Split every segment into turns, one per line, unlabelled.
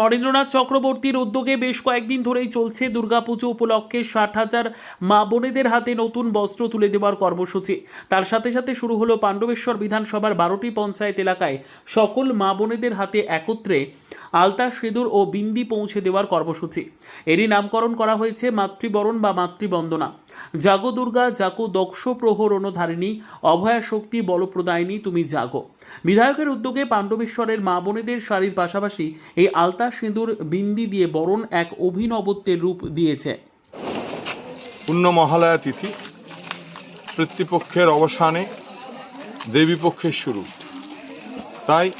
নরেন্দ্রনাথ চক্রবর্তীর উদ্যোগে বেশ কয়েকদিন ধরেই চলছে দুর্গাপুজো উপলক্ষে ষাট হাজার মা বোনেদের হাতে নতুন বস্ত্র তুলে দেওয়ার কর্মসূচি। তার সাথে সাথে শুরু হলো পাণ্ডবেশ্বর বিধানসভার বারোটি পঞ্চায়েত এলাকায় সকল মা বোনেদের হাতে একত্রে আলতা সিঁদুর ও বিন্দি পৌঁছে দেওয়ার কর্মসূচি। এরই নামকরণ করা হয়েছে মাতৃবরণ বা মাতৃবন্দনা। জাগো দুর্গা, জাগো দক্ষ প্রহরণধারিণী, অভয়া শক্তি বলপ্রদায়িনী, তুমি জাগো। বিধায়কের উদ্যোগে পাণ্ডবেশ্বরের মা বোনেদের শাড়ির পাশাপাশি এই আলতা সিঁদুর বিন্দি দিয়ে বরণ এক অভিনবত্বের রূপ দিয়েছে।
পূর্ণ মহালয়া তিথি, পিতৃপক্ষের অবসানে দেবীপক্ষের শুরু। তাই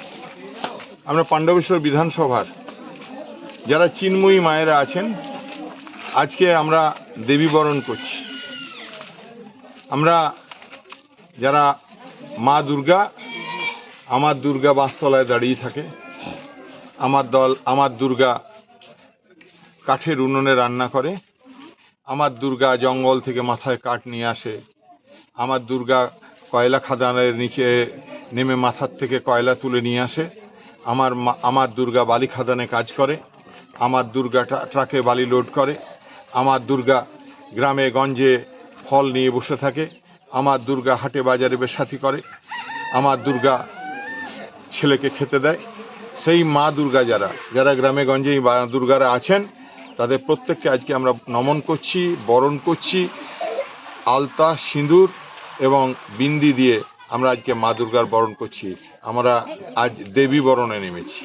আমরা পাণ্ডবেশ্বর বিধানসভার যারা চিন্ময়ী মায়েরা আছেন, আজকে আমরা দেবী বরণ করছি। আমরা যারা মা দুর্গা, আমার দুর্গা বাঁশতলায় দাঁড়িয়ে থাকে, আমার দল, আমার দুর্গা কাঠের উনুনে রান্না করে, আমার দুর্গা জঙ্গল থেকে মাথায় কাঠ নিয়ে আসে, আমার দুর্গা কয়লা খাদানের নিচে নেমে মাথার থেকে কয়লা তুলে নিয়ে আসে আমার আমার দুর্গা বালি খাদানে কাজ করে, আমার দুর্গা ট্রাকে বালি লোড করে, আমার দুর্গা গ্রামে গঞ্জে ফল নিয়ে বসে থাকে, আমার দুর্গা হাটে বাজারে বেসাথী করে, আমার দুর্গা ছেলেকে খেতে দেয়। সেই মা দুর্গা যারা যারা গ্রামে গঞ্জে দুর্গারা আছেন, তাদের প্রত্যেককে আজকে আমরা নমন করছি, বরণ করছি, আলতা, সিঁদুর এবং বিন্দি দিয়ে আমরা আজকে মা দুর্গার বরণ করছি। আমরা আজ দেবী বরণে নেমেছি।